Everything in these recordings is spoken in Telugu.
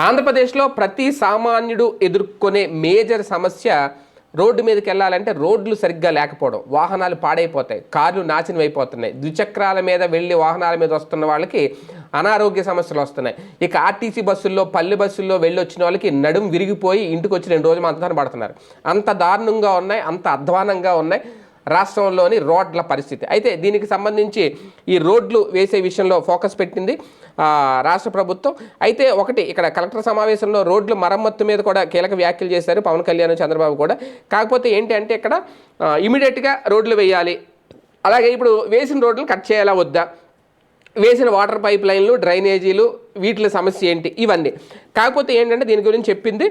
ఆంధ్రప్రదేశ్లో ప్రతి సామాన్యుడు ఎదుర్కొనే మేజర్ సమస్య రోడ్డు మీదకి వెళ్ళాలంటే రోడ్లు సరిగ్గా లేకపోవడం. వాహనాలు పాడైపోతాయి. కార్లు నాశనం అయిపోతున్నాయి. ద్విచక్రాల మీద వెళ్ళి వాహనాల మీద వస్తున్న వాళ్ళకి అనారోగ్య సమస్యలు వస్తున్నాయి. ఇక ఆర్టీసీ బస్సుల్లో పల్లె బస్సుల్లో వెళ్ళి వచ్చిన వాళ్ళకి నడుం విరిగిపోయి ఇంటికి వచ్చి రెండు రోజులు అంతగానే పడుతున్నారు. అంత దారుణంగా ఉన్నాయి అంత అధ్వానంగా ఉన్నాయి. రాష్ట్రంలోని రోడ్ల పరిస్థితి. అయితే దీనికి సంబంధించి ఈ రోడ్లు వేసే విషయంలో ఫోకస్ పెట్టింది రాష్ట్ర ప్రభుత్వం. అయితే ఒకటి ఇక్కడ కలెక్టర్ సమావేశంలో రోడ్లు మరమ్మత్తు మీద కూడా కీలక వ్యాఖ్యలు చేశారు పవన్ కళ్యాణ్ చంద్రబాబు కూడా. కాకపోతే ఏంటి అంటే ఇక్కడ ఇమీడియట్గా రోడ్లు వేయాలి. అలాగే ఇప్పుడు వేసిన రోడ్లు కట్ చేయాలా వద్దా? వేసిన వాటర్ పైప్ లైన్లు డ్రైనేజీలు వీటిల సమస్య ఏంటి? ఇవన్నీ. కాకపోతే ఏంటంటే దీని గురించి చెప్పింది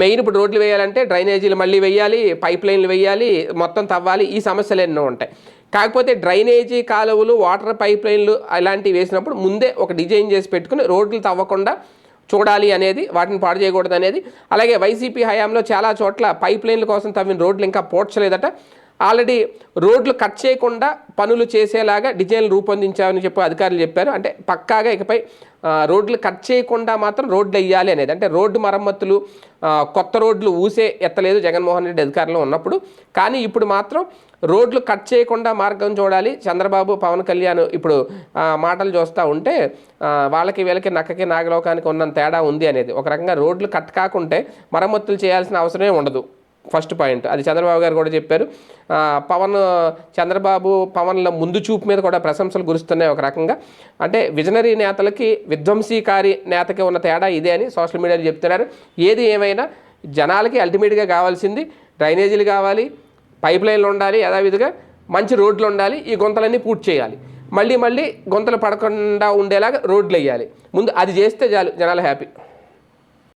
మెయిన్ ఇప్పుడు రోడ్లు వేయాలంటే డ్రైనేజీలు మళ్ళీ వేయాలి పైప్ లైన్లు వేయాలి మొత్తం తవ్వాలి ఈ సమస్యలు ఎన్నో ఉంటాయి. కాకపోతే డ్రైనేజీ కాలువలు వాటర్ పైప్ లైన్లు అలాంటివి వేసినప్పుడు ముందే ఒక డిజైన్ చేసి పెట్టుకుని రోడ్లు తవ్వకుండా చూడాలి అనేది వాటిని పాడు చేయకూడదు అనేది. అలాగే వైసీపీ హయాంలో చాలా చోట్ల పైప్ లైన్ల కోసం తవ్విన రోడ్లు ఇంకా పోడ్చలేదట. ఆల్రెడీ రోడ్లు కట్ చేయకుండా పనులు చేసేలాగా డిజైన్లు రూపొందించామని చెప్పి అధికారులు చెప్పారు. అంటే పక్కాగా ఇకపై రోడ్లు కట్ చేయకుండా మాత్రం రోడ్లు వేయాలి అనేది. అంటే రోడ్డు మరమ్మతులు కొత్త రోడ్లు ఊసే ఎత్తలేదు జగన్మోహన్ రెడ్డి అధికారంలో ఉన్నప్పుడు. కానీ ఇప్పుడు మాత్రం రోడ్లు కట్ చేయకుండా మార్గం చూడాలి. చంద్రబాబు పవన్ కళ్యాణ్ ఇప్పుడు మాటలు చూస్తూ ఉంటే వాళ్ళకి వీళ్ళకి నక్కకి నాగలోకానికి ఉన్నంత తేడా ఉంది అనేది. ఒక రకంగా రోడ్లు కట్ కాకుంటే మరమ్మతులు చేయాల్సిన అవసరమే ఉండదు. First point. అది చంద్రబాబు గారు కూడా చెప్పారు. పవన్ చంద్రబాబు పవన్ల ముందు చూపు మీద కూడా ప్రశంసలు కురుస్తున్నాయి ఒక రకంగా. అంటే విజనరీ నేతలకి విధ్వంసీకారి నేతకి ఉన్న తేడా ఇదే అని సోషల్ మీడియాలో చెప్తున్నారు. ఏది ఏమైనా జనాలకి అల్టిమేట్గా కావాల్సింది డ్రైనేజీలు కావాలి పైప్ లైన్లు ఉండాలి యథావిధిగా మంచి రోడ్లు ఉండాలి ఈ గుంతలన్నీ పూర్తి చేయాలి. మళ్ళీ మళ్ళీ గుంతలు పడకుండా ఉండేలాగా రోడ్లు వేయాలి. ముందు అది చేస్తే చాలు జనాలు హ్యాపీ.